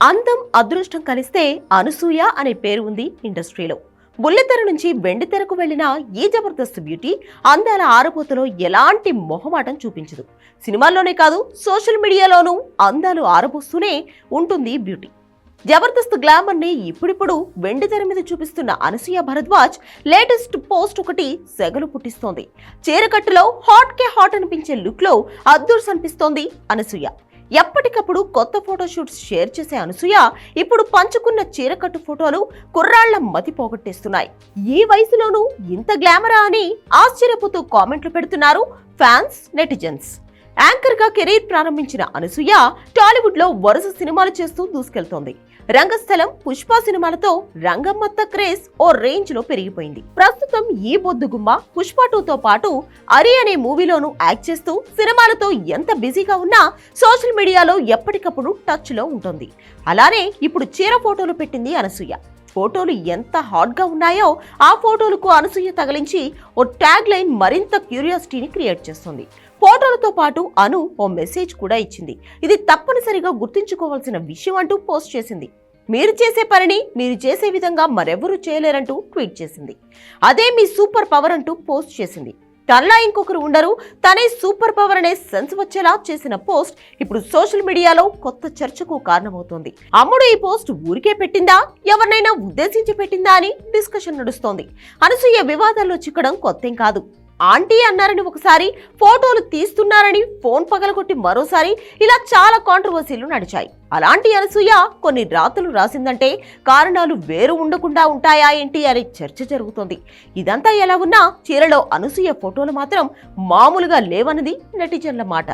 అందం అదృష్టం కలిస్తే అనసూయ అనే పేరు ఉంది ఇండస్ట్రీలో. బుల్లితెర నుంచి వెండితెరకు వెళ్ళిన ఈ జబర్దస్త్ బ్యూటీ అందాల ఆరబోతలో ఎలాంటి మొహమాటం చూపించదు. సినిమాల్లోనే కాదు సోషల్ మీడియాలోనూ అందాలు ఆరబోస్తూనే ఉంటుంది బ్యూటీ. జబర్దస్త్ గ్లామర్ని ఇప్పుడిప్పుడు వెండి తెర మీద చూపిస్తున్న అనసూయ భరద్వాజ్ లేటెస్ట్ పోస్ట్ ఒకటి సెగలు పుట్టిస్తోంది. చీరకట్టులో హాట్ కే హాట్ అనిపించే లుక్లో అద్దూర్స్ అనిపిస్తోంది అనసూయ. ఎప్పటికప్పుడు కొత్త ఫోటోషూట్స్ షేర్ చేసే అనసూయ ఇప్పుడు పంచుకున్న చీరకట్టు ఫోటోలు కుర్రాళ్ళ మతి పోగొట్టేస్తున్నాయి. ఈ వయసులోనూ ఇంత గ్లామరా అని ఆశ్చర్యపోతూ కామెంట్లు పెడుతున్నారు ఫ్యాన్స్ నెటిజన్స్. యాంకర్గా కెరీర్ ప్రారంభించిన అనసూయ టాలీవుడ్లో వరుస సినిమాలు చేస్తూ దూసుకెళ్తోంది. రంగస్థలం పుష్ప సినిమాలతో రంగమ్మత్త క్రేజ్ ఓ రేంజ్లో పెరిగిపోయింది. ప్రస్తుతం ఈ బొద్దుగుమ్మ పుష్ప టూతో పాటు అరి అనే మూవీలోనూ యాక్ట్ చేస్తూ సినిమాలతో ఎంత బిజీగా ఉన్నా సోషల్ మీడియాలో ఎప్పటికప్పుడు టచ్లో ఉంటుంది. అలానే ఇప్పుడు చీర ఫోటోలు పెట్టింది అనసూయ. ఫోటోలు ఎంత హాట్గా ఉన్నాయో ఆ ఫోటోలకు అనసూయ తగిలించి ఓ ట్యాగ్ లైన్ మరింత క్యూరియాసిటీని క్రియేట్ చేస్తుంది. ఫోటోలతో పాటు అను ఓ మెసేజ్ కూడా ఇచ్చింది. ఇది తప్పనిసరిగా గుర్తుంచుకోవాల్సిన విషయం అంటూ పోస్ట్ చేసింది. మీరు చేసే పనిని మీరు చేసే విధంగా మరెవరూ చేయలేరంటూ ట్వీట్ చేసింది. అదే మీ సూపర్ పవర్ అంటూ పోస్ట్ చేసింది. తనలా ఇంకొకరు ఉండరు. తనే సూపర్ పవర్ అనే సెన్స్ వచ్చేలా చేసిన పోస్ట్ ఇప్పుడు సోషల్ మీడియాలో కొత్త చర్చకు కారణమవుతోంది. అమ్ముడు ఈ పోస్ట్ ఊరికే పెట్టిందా? ఎవరినైనా ఉద్దేశించి పెట్టిందా అని డిస్కషన్ నడుస్తోంది. అనసూయ వివాదాల్లో చిక్కడం కొత్తేం కాదు. ఆంటీ అన్నారని ఒకసారి ఫోటోలు తీస్తున్నారని ఫోన్ పగలగొట్టి మరోసారి ఇలా చాలా కాంట్రవర్సీలు నడిచాయి. అలాంటి అనసూయ కొన్ని రాతలు రాసిందంటే కారణాలు వేరు ఉండకుండా ఉంటాయా ఏంటి అనే చర్చ జరుగుతోంది. ఇదంతా ఎలా ఉన్నా చీరలో అనసూయ ఫోటోలు మాత్రం మామూలుగా లేవన్నది నెటిజన్ల మాట.